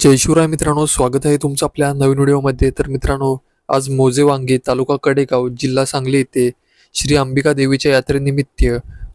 जय शिवराय मित्रांनो स्वागत आहे तुमचं आपल्या नवीन व्हिडिओमध्ये. तर मित्रांनो आज मोजे वांगे तालुका कडेगाव जिल्हा सांगली येथे श्री अंबिका देवीच्या यात्रेनिमित्त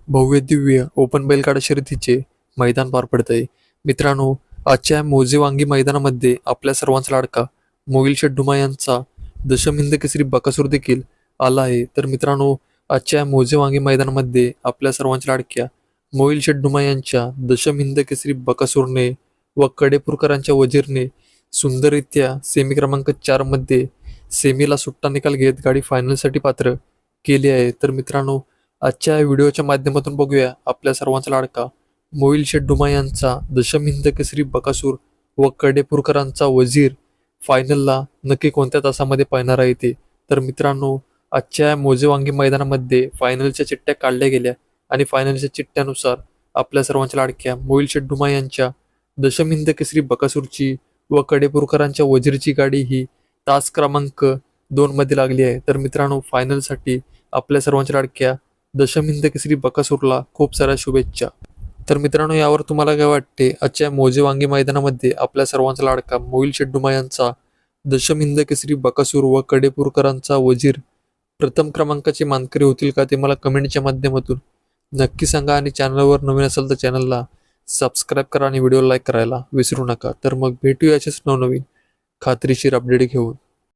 भव्य दिव्य ओपन बैलगाडा शर्यतीचे मैदान पार पडत आहे मित्रांनो आजच्या मोजे वांगी मैदानामध्ये आपल्या सर्वांचा लाडका मोहिल शेड्डुमा यांचा दशमिंद केसरी बकासूर देखील आला आहे. तर मित्रांनो आजच्या मोजे वांगी मैदानामध्ये आपल्या सर्वांच्या लाडक्या मोहिल शेड्डुमा यांच्या दशमिंद केसरी बकासूरने व कडेपूरकरांच्या वजीरने सुंदररित्या सेमी क्रमांक चारमध्ये सेमीला सुट्टा निकाल घेत गाडी फायनलसाठी पात्र केली आहे. तर मित्रांनो आजच्या व्हिडिओच्या माध्यमातून बघूया आपल्या सर्वांचा लाडका मोहिल शेड्डुमा यांचा दशमिंद केसरी बकासूर व कडेपूरकरांचा वजीर फायनलला नक्की कोणत्या तासामध्ये पाहणार आहे ते. तर मित्रांनो आजच्या मोजेवांगी मैदानामध्ये फायनलच्या चिठ्ठ्या काढल्या गेल्या आणि फायनलच्या चिठ्ठ्यानुसार आपल्या सर्वांच्या लाडक्या मोहिल शेड्डुमा यांच्या दशमिंद केसरी बकासूरची व कडेपूरकरांच्या वजीरची गाडी ही तास क्रमांक दोन मध्ये लागली आहे. तर मित्रांनो फायनलसाठी आपल्या सर्वांच्या लाडक्या दशमिंद केसरी बकासूरला खूप साऱ्या शुभेच्छा. तर मित्रांनो यावर तुम्हाला काय वाटते? आजच्या मोजेवांगी मैदानामध्ये आपल्या सर्वांचा लाडका मोहिल शेड्डुमा यांचा दशमिंद केसरी बकासूर व कडेपूरकरांचा वजीर प्रथम क्रमांकाचे मानकरी होतील का ते मला कमेंटच्या माध्यमातून नक्की सांगा आणि चॅनलवर नवीन असेल तर चॅनलला सबस्क्राईब करा आणि व्हिडिओ लाईक करायला विसरू नका. तर मग भेटूया असेच नवनवीन खात्रीशीर अपडेट घेऊन.